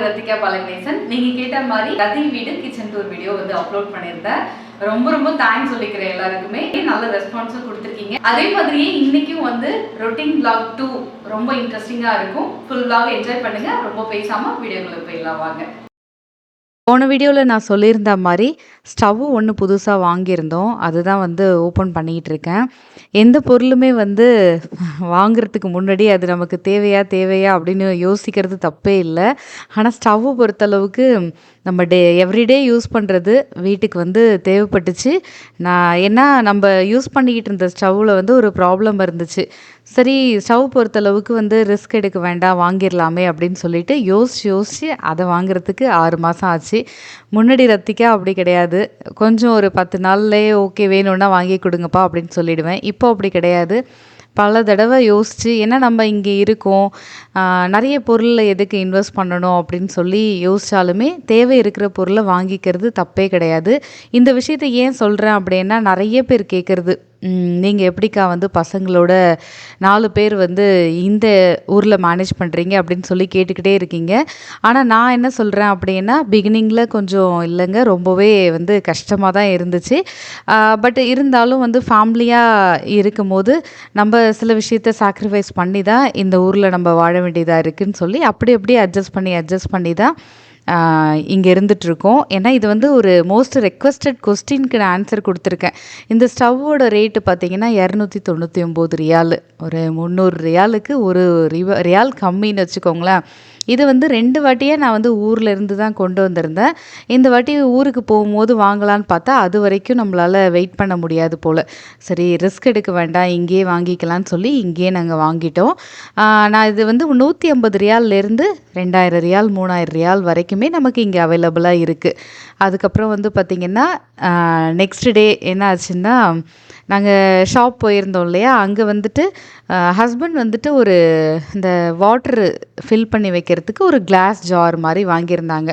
எல்லோருக்கும் ரத்திகா பாலகணேசன். நீங்க கேட்ட மாதிரி ரதி வீடு கிச்சன் டூர் வீடியோ வந்து அப்லோட் பண்ணியிருந்தேன். ரொம்ப ரொம்ப தேங்க்ஸ் சொல்லிக்கிறேன் எல்லாருக்குமே. நல்ல ரெஸ்பான்ஸும் கொடுத்துருக்கீங்க. அதே மாதிரியே இன்னைக்கும் வந்து ரொட்டீன் பிளாக் டூ ரொம்ப இன்ட்ரெஸ்டிங்காக இருக்கும். ஃபுல் பிளாக் என்ஜாய் பண்ணுங்க. ரொம்ப பேசாம வீடியோக்குள்ள போயிடலாம் வாங்க. போன வீடியோவில் நான் சொல்லியிருந்த மாதிரி ஸ்டவ்வு ஒன்று புதுசாக வாங்கியிருந்தோம். அதுதான் வந்து ஓப்பன் பண்ணிக்கிட்டு இருக்கேன் எந்த பொருளுமே வந்து வாங்குறதுக்கு முன்னாடி அது நமக்கு தேவையா தேவையா அப்படின்னு யோசிக்கிறது தப்பே இல்லை. ஆனால் ஸ்டவ்வு பொறுத்தளவுக்கு நம்ம டே எவ்ரிடே யூஸ் பண்ணுறது வீட்டுக்கு வந்து தேவைப்பட்டுச்சு. நான் ஏன்னா நம்ம யூஸ் பண்ணிக்கிட்டு இருந்த ஸ்டவ்வில் வந்து ஒரு ப்ராப்ளம் இருந்துச்சு. சரி ஸ்டவ் பொறுத்தளவுக்கு வந்து ரிஸ்க் எடுக்க வேண்டாம் வாங்கிடலாமே அப்படின்னு சொல்லிட்டு யோசிச்சு யோசிச்சு அதை வாங்குறதுக்கு ஆறு மாதம் ஆச்சு. முன்னாடி ரத்திக்கா அப்படி கிடையாது. கொஞ்சம் ஒரு பத்து நாள்லேயே ஓகே வேணும்னா வாங்கி கொடுங்கப்பா அப்படின்னு சொல்லிடுவேன். இப்போ அப்படி கிடையாது. பல தடவை யோசித்து ஏன்னா நம்ம இங்கே இருக்கோம். நிறைய பொருளில் எதுக்கு இன்வெஸ்ட் பண்ணணும் அப்படின்னு சொல்லி யோசித்தாலுமே தேவை இருக்கிற பொருளை வாங்கிக்கிறது தப்பே கிடையாது. இந்த விஷயத்தை ஏன் சொல்கிறேன் அப்படின்னா நிறைய பேர் கேட்குறது. நீங்கள் எப்படிக்கா வந்து பசங்களோட நாலு பேர் வந்து இந்த ஊரில் மேனேஜ் பண்ணுறீங்க அப்படின்னு சொல்லி கேட்டுக்கிட்டே இருக்கீங்க. ஆனால் நான் என்ன சொல்கிறேன் அப்படின்னா பிகினிங்கில் கொஞ்சம் இல்லைங்க. ரொம்பவே வந்து கஷ்டமாக தான் இருந்துச்சு பட் இருந்தாலும் வந்து ஃபேமிலியாக இருக்கும்போது நம்ம சில விஷயத்த சாக்ரிஃபைஸ் பண்ணி தான் இந்த ஊரில் நம்ம வாழ வேண்டியதாக இருக்குதுன்னு சொல்லி அப்படி அப்படியே அட்ஜஸ்ட் பண்ணி அட்ஜஸ்ட் பண்ணி தான் இங்கே இருந்துகிட்ருக்கோம் ஏன்னா இது வந்து ஒரு மோஸ்ட் ரெக்வஸ்டட் கொஸ்டின்க்கு நான் ஆன்சர் கொடுத்துருக்கேன். இந்த ஸ்டவ்வோட ரேட்டு பார்த்தீங்கன்னா இரநூத்தி தொண்ணூற்றி ஒம்பது ரியாலு. ஒரு முந்நூறு ரியாலுக்கு ஒரு ரிவ ரியால் கம்மின்னு வச்சுக்கோங்களேன். இது வந்து ரெண்டு வாட்டியாக நான் வந்து ஊரில் இருந்து தான் கொண்டு வந்திருந்தேன். இந்த வாட்டி ஊருக்கு போகும்போது வாங்கலான்னு பார்த்தா அது வரைக்கும் நம்மளால் வெயிட் பண்ண முடியாது போல். சரி ரிஸ்க் எடுக்க வேண்டாம் இங்கேயே வாங்கிக்கலாம்னு சொல்லி இங்கேயே நாங்கள் வாங்கிட்டோம். நான் இது வந்து நூற்றி ஐம்பது ரியால்லேருந்து ரெண்டாயிரம் ரியால் மூணாயிரம் ரியால் வரைக்குமே நமக்கு இங்கே அவைலபிளாக இருக்குது அதுக்கப்புறம் வந்து பார்த்திங்கன்னா நெக்ஸ்ட் டே என்ன ஆச்சுன்னா நாங்கள் ஷாப் போயிருந்தோம் இல்லையா? அங்கே வந்துட்டு ஹஸ்பண்ட் வந்துட்டு ஒரு இந்த வாட்ரு ஃபில் பண்ணி வைக்கிறதுக்கு ஒரு கிளாஸ் ஜார் மாதிரி வாங்கியிருந்தாங்க.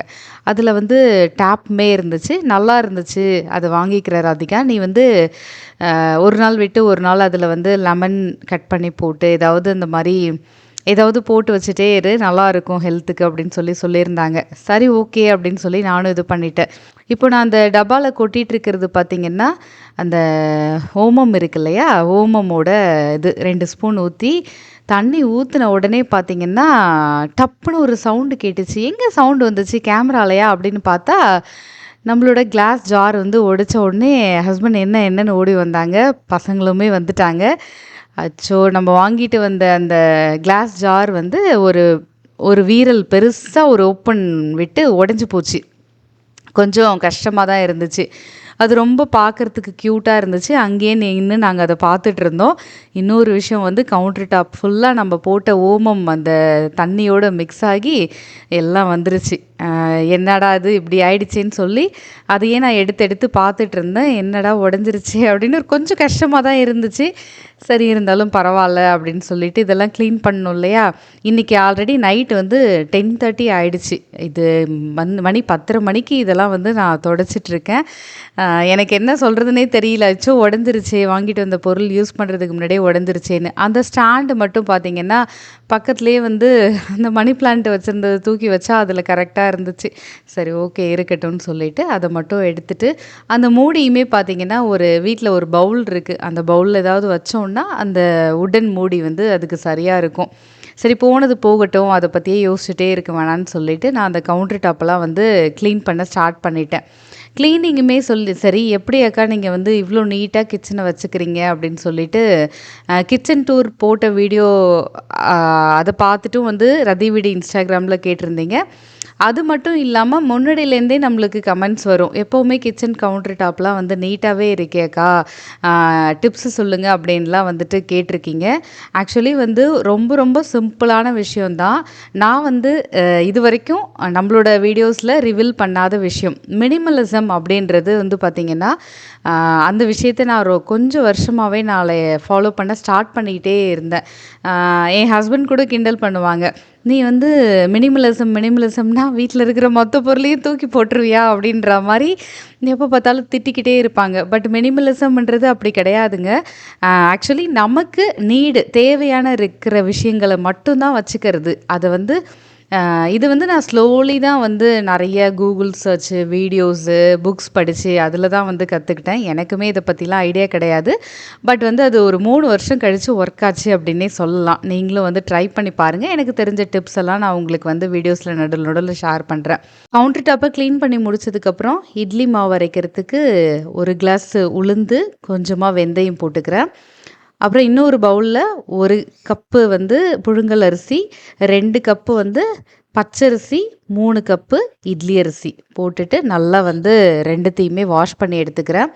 அதில் வந்து டேப்மே இருந்துச்சு. நல்லா இருந்துச்சு. அதை வாங்கிக்கிற ராதிகா நீ வந்து ஒரு நாள் விட்டு ஒரு நாள் அதில் வந்து லெமன் கட் பண்ணி போட்டு ஏதாவது இந்த மாதிரி ஏதாவது போட்டு வச்சுட்டே இரு. நல்லா இருக்கும் ஹெல்த்துக்கு அப்படின்னு சொல்லி சொல்லியிருந்தாங்க. சரி ஓகே அப்படின்னு சொல்லி நானும் இது பண்ணிட்டேன். இப்போ நான் அந்த டப்பாவில் கொட்டிகிட்டு இருக்கிறது பார்த்தீங்கன்னா அந்த ஓமம் இருக்கு இல்லையா? ஓமமோட இது ரெண்டு ஸ்பூன் ஊற்றி தண்ணி ஊற்றின உடனே பார்த்தீங்கன்னா டப்புன்னு ஒரு சவுண்டு கேட்டுச்சு. எங்கே சவுண்டு வந்துச்சு? கேமராலையா? அப்படின்னு பார்த்தா நம்மளோட கிளாஸ் ஜார் வந்து உடைச்ச உடனே ஹஸ்பண்ட் என்ன என்னன்னு ஓடி வந்தாங்க. பசங்களுமே வந்துட்டாங்க. அச்சோ நம்ம வாங்கிட்டு வந்த அந்த கிளாஸ் ஜார் வந்து ஒரு ஒரு வீரல் பெருசாக ஒரு ஓப்பன் விட்டு உடஞ்சி போச்சு. கொஞ்சம் கஷ்டமாக தான் இருந்துச்சு. அது ரொம்ப பார்க்குறதுக்கு க்யூட்டாக இருந்துச்சு. அங்கேயே நின்று நாங்கள் அதை பார்த்துட்டு இருந்தோம். இன்னொரு விஷயம் வந்து கவுண்டர் டாப் ஃபுல்லாக நம்ம போட்ட ஓமம் அந்த தண்ணியோடு மிக்ஸ் ஆகி எல்லாம் வந்துருச்சு. என்னடா இது இப்படி ஆயிடுச்சேன்னு சொல்லி அதையே நான் எடுத்து எடுத்து பார்த்துட்டு இருந்தேன். என்னடா உடஞ்சிருச்சு அப்படின்னு கொஞ்சம் கஷ்டமாக தான் இருந்துச்சு. சரி இருந்தாலும் பரவாயில்ல அப்படின்னு சொல்லிட்டு இதெல்லாம் க்ளீன் பண்ணணும் இல்லையா? இன்றைக்கி ஆல்ரெடி நைட் வந்து டென் தேர்ட்டி ஆயிடுச்சு. இது மண் மணி பத்தரை மணிக்கு இதெல்லாம் வந்து நான் தொடச்சிட்ருக்கேன் எனக்கு என்ன சொல்கிறதுனே தெரியல. அச்சோ உடஞ்சிருச்சு வாங்கிட்டு வந்த பொருள் யூஸ் பண்ணுறதுக்கு முன்னாடியே உடஞ்சிருச்சேன்னு. அந்த ஸ்டாண்டு மட்டும் பார்த்தீங்கன்னா பக்கத்துலேயே வந்து அந்த மணி பிளான்ட் வச்சுருந்ததை தூக்கி வச்சா அதில் கரெக்டாக இருந்துச்சு. சரி ஓகே இருக்கட்டும்னு சொல்லிட்டு அதை மட்டும் எடுத்துட்டு அந்த மூடியுமே பார்த்தீங்கன்னா ஒரு வீட்டில் ஒரு பவுல் இருக்குது அந்த பவுலில் ஏதாவது வச்சோம்னா அந்த உடன் மூடி வந்து அதுக்கு சரியாக இருக்கும். சரி போனது போகட்டும் அதை பற்றியே யோசிச்சுட்டே இருக்க வேணான்னு சொல்லிட்டு நான் அந்த கவுண்டர் டாப்பெல்லாம் வந்து க்ளீன் பண்ண ஸ்டார்ட் பண்ணிட்டேன். க்ளீனிங்குமே சொல்லி சரி எப்படி அக்கா நீங்கள் வந்து இவ்வளோ நீட்டாக கிச்சனை வச்சுக்கிறீங்க அப்படின்னு சொல்லிட்டு கிச்சன் டூர் போட்ட வீடியோ அதை பார்த்துட்டும் வந்து ரதி வீடு இன்ஸ்டாகிராமில் கேட்டிருந்தீங்க. அது மட்டும் இல்லாமல் முன்னாடியிலேருந்தே நம்மளுக்கு கமெண்ட்ஸ் வரும். எப்போவுமே கிச்சன் கவுண்டர் டாப்லாம் வந்து நீட்டாகவே இருக்கேக்கா டிப்ஸ் சொல்லுங்கள் அப்படின்லாம் வந்துட்டு கேட்டிருக்கீங்க. ஆக்சுவலி வந்து ரொம்ப ரொம்ப சிம்பிளான விஷயம்தான். நான் வந்து இது வரைக்கும் நம்மளோட வீடியோஸில் ரிவீல் பண்ணாத விஷயம். மினிமலிசம் அப்படின்றது வந்து பார்த்திங்கன்னா அந்த விஷயத்தை நான் ஒரு கொஞ்சம் வருஷமாகவே நான் ஃபாலோ பண்ண ஸ்டார்ட் பண்ணிக்கிட்டே இருந்தேன். என் ஹஸ்பண்ட் கூட கிண்டல் பண்ணுவாங்க. நீ வந்து மினிமலிசம் மினிமலிசம்னா வீட்டில் இருக்கிற மொத்த பொருளையும் தூக்கி போட்டுருவியா அப்படின்ற மாதிரி எப்போ பார்த்தாலும் திட்டிக்கிட்டே இருப்பாங்க. பட் மினிமலிசம்ன்றது அப்படி கிடையாதுங்க. ஆக்சுவலி நமக்கு நீடு தேவையான இருக்கிற விஷயங்களை மட்டும்தான் வச்சுக்கிறது. அதை வந்து இது வந்து நான் ஸ்லோலி தான் வந்து நிறைய கூகுள் சர்ச்சு வீடியோஸு புக்ஸ் படித்து அதில் தான் வந்து கற்றுக்கிட்டேன் எனக்குமே இதை பற்றிலாம் ஐடியா கிடையாது. பட் வந்து அது ஒரு மூணு வருஷம் கழித்து ஒர்க் ஆச்சு அப்படின்னே சொல்லலாம். நீங்களும் வந்து ட்ரை பண்ணி பாருங்கள் எனக்கு தெரிஞ்ச டிப்ஸ் எல்லாம் நான் உங்களுக்கு வந்து வீடியோஸில் நடுவில் நடுவில் ஷேர் பண்ணுறேன் கவுண்டர் டாப்பை க்ளீன் பண்ணி முடிச்சதுக்கப்புறம் இட்லி மாவு அரைக்கிறதுக்கு ஒரு கிளாஸ் உளுந்து கொஞ்சமாக வெந்தயம் போட்டுக்கிறேன். அப்புறம் இன்னொரு பவுலில் ஒரு கப்பு வந்து புழுங்கல் அரிசி ரெண்டு கப்பு வந்து பச்சரிசி மூணு கப்பு இட்லி அரிசி போட்டுட்டு நல்லா வந்து ரெண்டுத்தையுமே வாஷ் பண்ணி எடுத்துக்கிறேன்.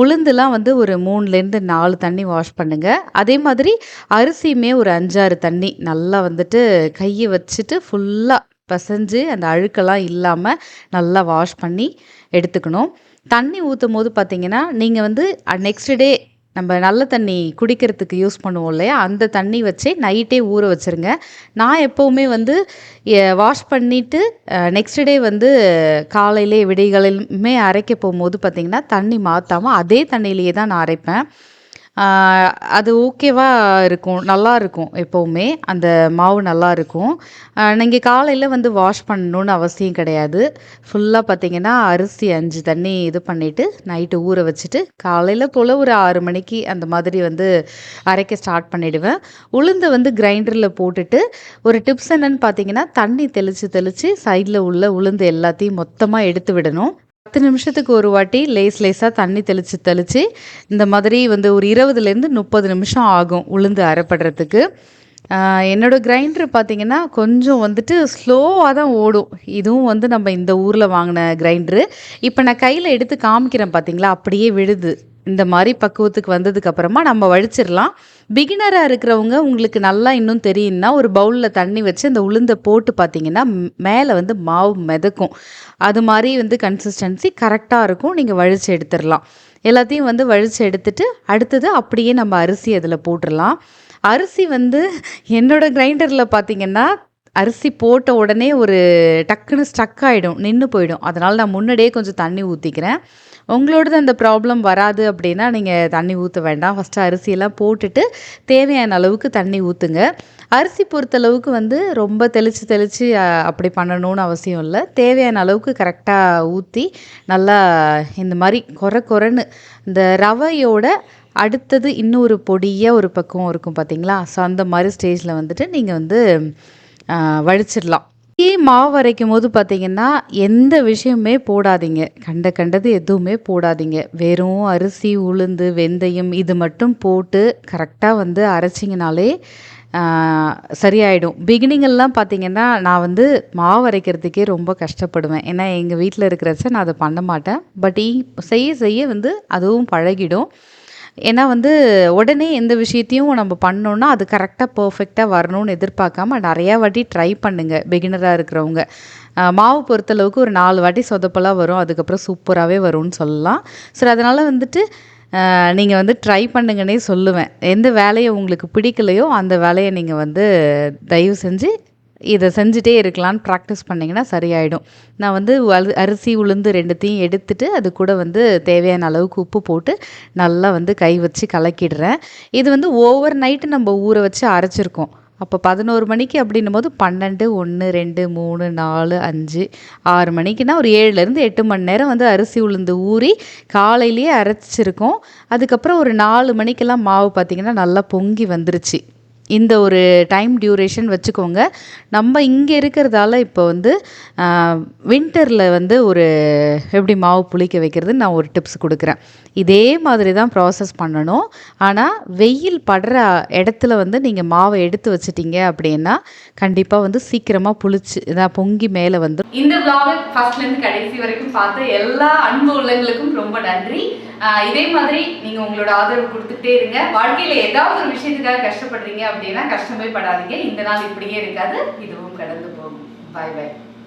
உளுந்துலாம் வந்து ஒரு மூணுலேருந்து நாலு தண்ணி வாஷ் பண்ணுங்கள் அதே மாதிரி அரிசியுமே ஒரு அஞ்சாறு தண்ணி நல்லா வந்துட்டு கையை வச்சுட்டு ஃபுல்லாக பிசைஞ்சு அந்த அழுக்கெல்லாம் இல்லாமல் நல்லா வாஷ் பண்ணி எடுத்துக்கணும். தண்ணி ஊற்றும் போது பார்த்தீங்கன்னா நீங்கள் வந்து நெக்ஸ்ட் டே நம்ம நல்ல தண்ணி குடிக்கிறதுக்கு யூஸ் பண்ணுவோம் இல்லையா? அந்த தண்ணி வச்சே நைட்டே ஊற வச்சுருங்க. நான் எப்போவுமே வந்து வாஷ் பண்ணிவிட்டு நெக்ஸ்ட் டே வந்து காலையிலே விடைகளிலுமே அரைக்க போகும்போது பார்த்திங்கன்னா தண்ணி மாற்றாமல் அதே தண்ணியிலேயே தான் நான் அரைப்பேன். அது ஓகேவா இருக்கும் நல்லா இருக்கும் எப்போவுமே. அந்த மாவு நல்லா இருக்கும். நீங்கள் காலையில் வந்து வாஷ் பண்ணணுன்னு அவசியம் கிடையாது. ஃபுல்லாக பார்த்தீங்கன்னா அரிசி அஞ்சு தண்ணி இது பண்ணிவிட்டு நைட்டு ஊற வச்சுட்டு காலையில் போல் ஒரு ஆறு மணிக்கு அந்த மாதிரி வந்து அரைக்க ஸ்டார்ட் பண்ணிவிடுவேன் உளுந்தை வந்து கிரைண்டரில் போட்டுட்டு ஒரு டிப்ஸ் என்னன்னு பார்த்தீங்கன்னா தண்ணி தெளித்து தெளித்து சைடில் உள்ள உளுந்து எல்லாத்தையும் மொத்தமாக எடுத்து விடணும். பத்து நிமிஷத்துக்கு ஒரு வாட்டி லேஸ் லேஸாக தண்ணி தெளித்து தெளித்து இந்த மாதிரி வந்து ஒரு இருபதுலேருந்து முப்பது நிமிஷம் ஆகும் உளுந்து அரைப்படுறதுக்கு. என்னோடய கிரைண்டர் பார்த்தீங்கன்னா கொஞ்சம் வந்துட்டு ஸ்லோவாக தான் ஓடும். இதுவும் வந்து நம்ம இந்த ஊரில் வாங்கின கிரைண்டரு. இப்போ நான் கையில் எடுத்து காமிக்கிறேன் பார்த்தீங்களா அப்படியே விழுது. இந்த மாதிரி பக்குவத்துக்கு வந்ததுக்கு அப்புறமா நம்ம வடிச்சிடலாம் பிகினராக இருக்கிறவங்க உங்களுக்கு நல்லா இன்னும் தெரியும்னா ஒரு பவுலில் தண்ணி வச்சு அந்த உளுந்தை போட்டு பார்த்தீங்கன்னா மேலே வந்து மாவு மிதக்கும். அது மாதிரி வந்து கன்சிஸ்டன்சி கரெக்டாக இருக்கும். நீங்கள் வழித்து எடுத்துடலாம். எல்லாத்தையும் வந்து வழித்து எடுத்துட்டு அடுத்தது அப்படியே நம்ம அரிசி அதில் போட்டுடலாம். அரிசி வந்து என்னோடய கிரைண்டரில் பார்த்தீங்கன்னா அரிசி போட்ட உடனே ஒரு டக்குன்னு ஸ்டக் ஆகிடும் நின்று போயிடும். அதனால் நான் முன்னாடியே கொஞ்சம் தண்ணி ஊற்றிக்கிறேன் உங்களோடது அந்த ப்ராப்ளம் வராது அப்படின்னா நீங்கள் தண்ணி ஊற்ற வேண்டாம். ஃபஸ்ட்டு அரிசியெல்லாம் போட்டுட்டு தேவையான அளவுக்கு தண்ணி ஊற்றுங்க அரிசி பொறுத்தளவுக்கு வந்து ரொம்ப தெளித்து தெளித்து அப்படி பண்ணணும்னு அவசியம் இல்லை. தேவையான அளவுக்கு கரெக்டாக ஊற்றி நல்லா இந்த மாதிரி குறை குறைன்னு இந்த ரவையோட அடுத்தது இன்னொரு பொடியாக ஒரு பக்கம் இருக்கும் பார்த்தீங்களா ஸோ அந்த மாதிரி ஸ்டேஜில் வந்துட்டு நீங்கள் வந்து வழிச்சிடலாம் வடிச்சிடலாம் மாவு அரைக்கும் போது பார்த்தீங்கன்னா எந்த விஷயமே போடாதீங்க. கண்ட கண்டது எதுவுமே போடாதீங்க. வெறும் அரிசி உளுந்து வெந்தயம் இது மட்டும் போட்டு கரெக்டாக வந்து அரைச்சிங்கனாலே சரியாயிடும். பிகினிங்கெல்லாம் பார்த்தீங்கன்னா நான் வந்து மாவு அரைக்கிறதுக்கே ரொம்ப கஷ்டப்படுவேன். ஏன்னா எங்கள் வீட்டில் இருக்கிறச்ச நான் அதை பண்ண மாட்டேன். பட் செய்ய செய்ய வந்து அதுவும் பழகிடும். ஏன்னா வந்து உடனே எந்த விஷயத்தையும் நம்ம பண்ணோன்னா அது கரெக்டாக பர்ஃபெக்டாக வரணும்னு எதிர்பார்க்காம நிறையா வாட்டி ட்ரை பண்ணுங்கள் பிகினராக இருக்கிறவங்க. மாவு பொறுத்தளவுக்கு ஒரு நாலு வாட்டி சொதப்பலாக வரும் அதுக்கப்புறம் சூப்பராகவே வரும்னு சொல்லலாம். சரி அதனால் வந்துட்டு நீங்கள் வந்து ட்ரை பண்ணுங்கன்னே சொல்லுவேன். எந்த வேலையை உங்களுக்கு பிடிக்கலையோ அந்த வேலையை நீங்கள் வந்து தயவு செஞ்சு இதை செஞ்சுட்டே இருக்கலாம்னு ப்ராக்டிஸ் பண்ணிங்கன்னா சரியாயிடும். நான் வந்து அரிசி உளுந்து ரெண்டுத்தையும் எடுத்துட்டு அது கூட வந்து தேவையான அளவுக்கு உப்பு போட்டு நல்லா வந்து கை வச்சு கலக்கிடுறேன். இது வந்து ஓவர் நைட்டு நம்ம ஊற வச்சு அரைச்சிருக்கோம். அப்போ பதினோரு மணிக்கு அப்படின்னும் போது பன்னெண்டு ஒன்று ரெண்டு மூணு நாலு அஞ்சு ஆறு மணிக்குனா ஒரு ஏழுலேருந்து எட்டு மணி நேரம் வந்து அரிசி உளுந்து ஊறி காலையிலேயே அரைச்சிருக்கோம். அதுக்கப்புறம் ஒரு நாலு மணிக்கெல்லாம் மாவு பார்த்திங்கன்னா நல்லா பொங்கி வந்துருச்சு. இந்த ஒரு டைம் டியூரேஷன் வச்சுக்கோங்க. நம்ம இங்கே இருக்கிறதால இப்போ வந்து வின்டரில் வந்து ஒரு எப்படி மாவு புளிக்க வைக்கிறதுன்னு நான் ஒரு டிப்ஸ் கொடுக்குறேன். இதே மாதிரி தான் ப்ராசஸ் பண்ணணும். ஆனால் வெயில் படுற இடத்துல வந்து நீங்கள் மாவை எடுத்து வச்சிட்டீங்க அப்படின்னா கண்டிப்பாக வந்து சீக்கிரமாக புளிச்சு இதான் பொங்கி மேலே வந்து இந்த vlog ஃபஸ்ட்லேருந்து கடைசி வரைக்கும் பார்த்து எல்லா அன்பு உள்ளங்களுக்கும் ரொம்ப நன்றி. இதே மாதிரி நீங்கள் உங்களோட ஆதரவு கொடுத்துட்டே இருங்க. வாழ்க்கையில் ஏதாவது ஒரு விஷயத்துக்காக கஷ்டப்படுறீங்க அப்படின்னா கஷ்டமே படாதீங்க. இந்த நாள் இப்படியே இருக்காது. இதுவும் கடந்து போகும். பாய் பாய்